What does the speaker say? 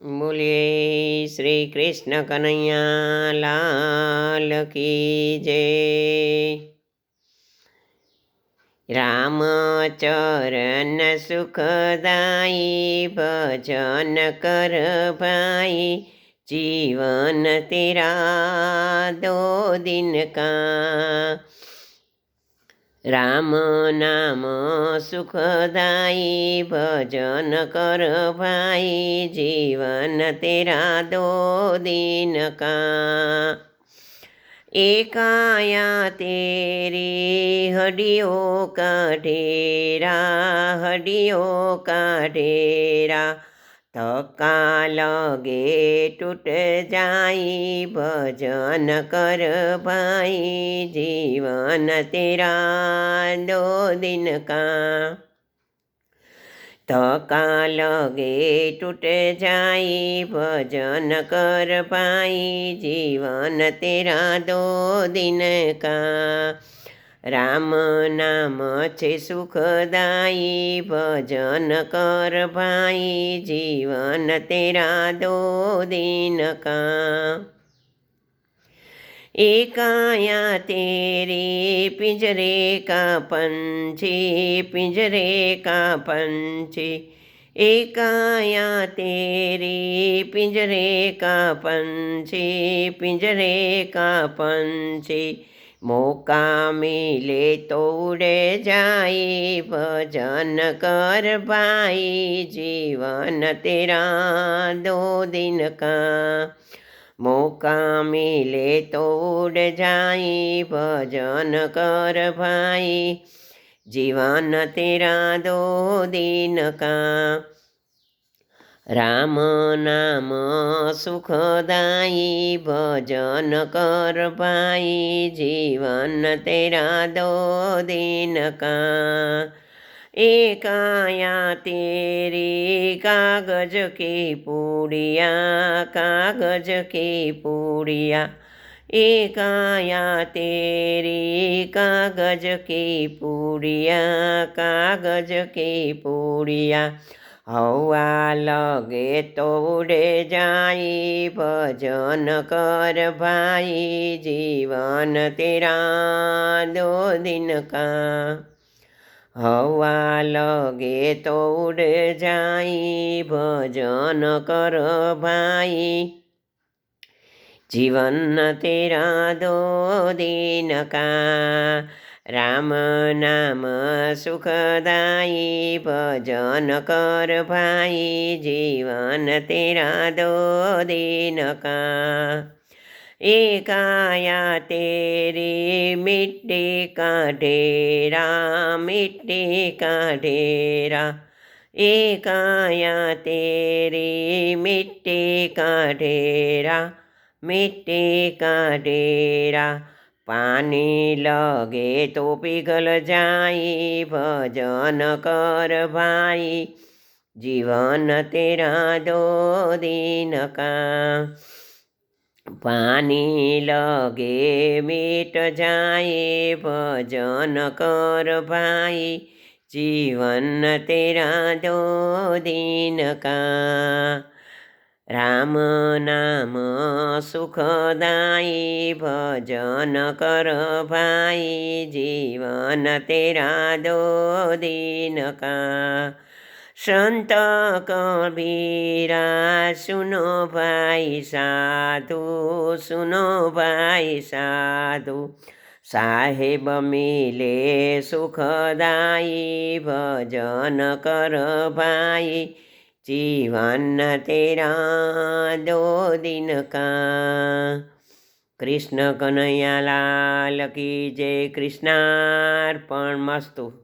બોલીએ શ્રી કૃષ્ણ કનૈયા લાલ કી જય રામચરણ સુખદાયી ભજન કર ભાઈ જીવન તેરા દો દિન કા રામ નામ સુખદાયી ભજન કર ભાઈ, જીવન તેરા દો દિન કા. એકાયા તેરી હડિયો કાઢેરા હડિયો કાઢેરા. ધક્કા લગે તૂટ જાય ભજન કર ભાઈ જીવન તેરા દો દિન કા ધક્કા લગે તૂટ જાય ભજન કર ભાઈ જીવન તેરા દો દિન કા રામ નામ છે સુખદાયી, ભજન કર ભાઈ, જીવન તેરા દો દિન કા. એકાયા તેરે પિંજરે કા પંછી પિંજરે કા પંછી એકાયા તેરે પિંજરે કા પંછી પિંજરે કા પંછી મોકા મિલે તો ઉડે જાય ભજન કર ભાઈ જીવન તેરા દો દિન કા મોકા મિલે તો ઉડ જાય ભજન કર ભાઈ જીવન તેરા દો દિન કા રામ નામ સુખદાયી ભજન કર ભાઈ જીવન તેરા દો દિન કા એકાયા તેરી કાગજ કે પૂડિયા કાગજ કે પૂડિયા એકાયા તેરી કાગજ કે પૂડિયા કાગજ કે પૂડિયા હવા લગે તો ઉડે જાય ભજન કર ભાઈ જીવન તેરા દો દિન કા હવા લગે તો ઉડ જાય ભજન કર ભાઈ જીવન તેરા દો દિન કા રામ નામ સુખદાયી, ભજન કર ભાઈ, જીવન તેરા દો દિનકા એકાયા તેરી મિટ્ટી કાઢેરા મિટ્ટી કાઢેરા એકાયા તેરી મિટ્ટી કાઢેરા મિટ્ટી કાઢેરા પાણી લગે તો પીગલ જાય ભજન કર ભાઈ જીવન તેરા દો દિન કા પાણી લગે મીટ જાય ભજન કર ભાઈ જીવન તેરા દો દિન કા राम नाम सुखदायी भजन कर भाइ जीवन तेरा दो दिनका सन्त कविरा सुनो भाइ साधु सुनो भाइ साधु। साहेब मिले सुखदाई भजन कर भाइ જીવન તેરા દો દિન કા કૃષ્ણ કનૈયા લાલ કી જય કૃષ્ણાર્પણ. મસ્તુ.